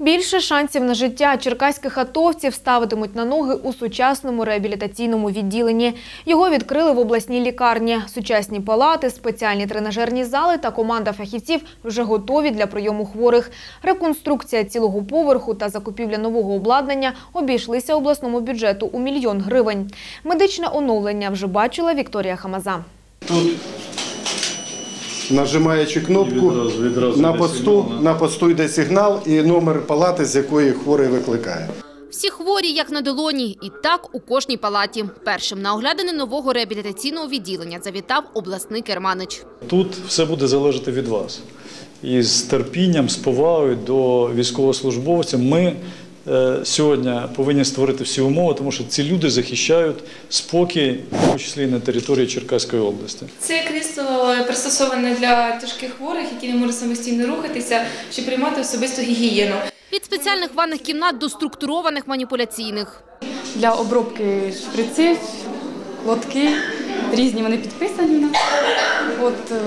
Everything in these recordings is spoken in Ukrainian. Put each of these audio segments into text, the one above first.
Більше шансів на життя черкаських атовців ставитимуть на ноги у сучасному реабілітаційному відділенні. Його відкрили в обласній лікарні. Сучасні палати, спеціальні тренажерні зали та команда фахівців вже готові для прийому хворих. Реконструкція цілого поверху та закупівля нового обладнання обійшлися обласному бюджету у мільйон гривень. Медичне оновлення вже бачила Вікторія Хамаза. Тут нажимаючи кнопку відразу- відразу на посту, сигнал, на посту йде сигнал і номер палати, з якої хворий викликає. Всі хворі, як на долоні, і так у кожній палаті. Першим на оглядини нового реабілітаційного відділення завітав обласний керманич. Тут все буде залежати від вас. І з терпінням, з повагою до військовослужбовців ми сьогодні повинні створити всі умови, тому що ці люди захищають спокій, в тому числі і на території Черкаської області. Це крісло пристосоване для тяжких хворих, які не можуть самостійно рухатися, щоб приймати особисту гігієну. Від спеціальних ванних кімнат до структурованих маніпуляційних. для обробки шприців, лотки. Різні вони підписані у нас. От, е,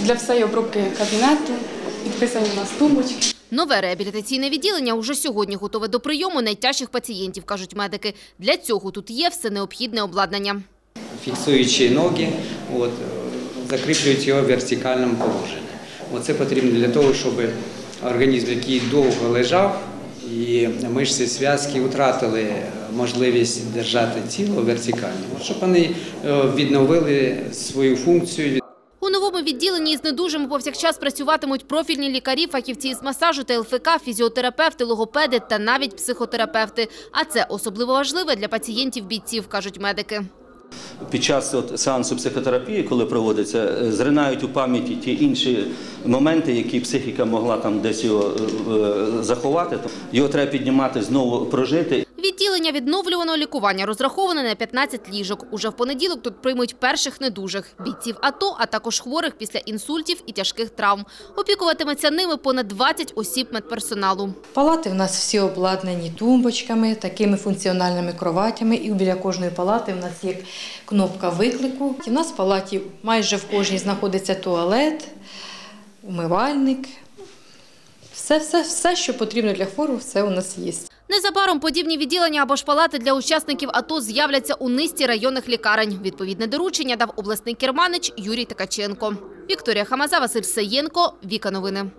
для всієї обробки кабінету підписані у нас тумбочки. Нове реабілітаційне відділення уже сьогодні готове до прийому найтяжчих пацієнтів, кажуть медики. Для цього тут є все необхідне обладнання. фіксуючи ноги, от, закріплюють його в вертикальному положенні. Оце потрібно для того, щоб організм, який довго лежав, і мишці зв'язки втратили можливість держати тіло вертикально, щоб вони е, відновили свою функцію, відділенні із недужими повсякчас працюватимуть профільні лікарі, фахівці з масажу та ЛФК, фізіотерапевти, логопеди та навіть психотерапевти. А це особливо важливе для пацієнтів-бійців, кажуть медики. Під час от, сеансу психотерапії, коли проводиться, е, зринають у пам'яті ті інші моменти, які психіка могла там десь його е, е, заховати. Його треба піднімати, знову прожити. Відділення відновлюваного лікування розраховане на 15 ліжок. Уже в понеділок тут приймуть перших недужих – бійців АТО, а також хворих після інсультів і тяжких травм. Опікуватиметься ними понад 20 осіб медперсоналу. Палати в нас всі обладнані тумбочками, такими функціональними кроватями. І біля кожної палати в нас є кнопка виклику. У нас в палаті майже в кожній знаходиться туалет, умивальник. Все, все, все, що потрібно для хворого, все у нас є. Незабаром подібні відділення або ж палати для учасників АТО з'являться у низці районних лікарень. Відповідне доручення дав обласний керманич Юрій Такаченко. Вікторія Хамаза, Василь Саєнко, Віка Новини.